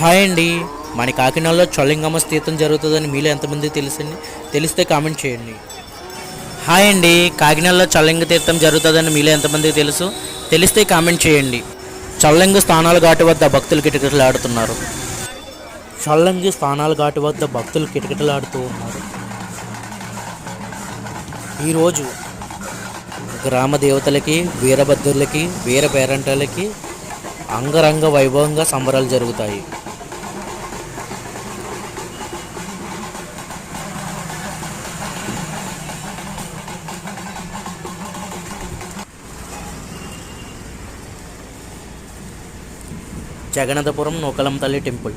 Hi అండి. మన కాకినాడలో చొల్లింగమ్మ తీర్థం జరుగుతుందని మీలో ఎంతమంది తెలుసండి? తెలిస్తే కామెంట్ చేయండి. హాయ్ అండి. కాకినాడలో చొల్లింగ తీర్థం జరుగుతుందని మీలో ఎంతమందికి తెలుసు? తెలిస్తే కామెంట్ చేయండి. చొల్లింగ స్థానాల ఘాటు వద్ద భక్తులు కిటకిటలాడుతున్నారు. చొల్లంగి స్థానాల ఘాటు వద్ద భక్తులు కిటకిటలాడుతూ ఉన్నారు. ఈరోజు గ్రామ దేవతలకి వీరభద్రులకి వీర పేరంటాలకి అంగరంగ వైభవంగా సంబరాలు జరుగుతాయి. జగన్నాథపురం నూకలం తల్లి టెంపుల్.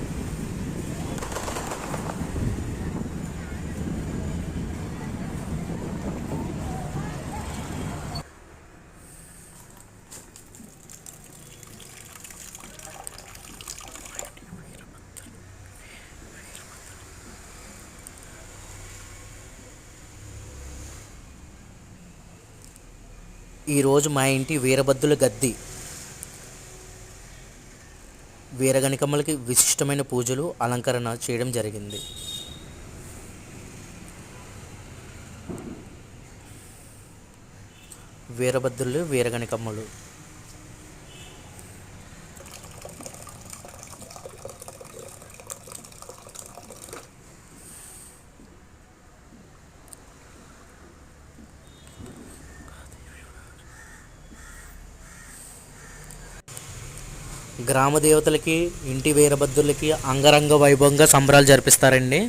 ఈరోజు మా ఇంటి వీరభద్రుల గద్ది. వీరగణికమ్మలకి విశిష్టమైన పూజలు అలంకరణ చేయడం జరిగింది. వీరభద్రులు వీరగణికమ్మలు గ్రామ దేవతలకి ఇంటి వీరభద్రులకి అంగరంగ వైభవంగా సంబరాలు జరిపిస్తారండి.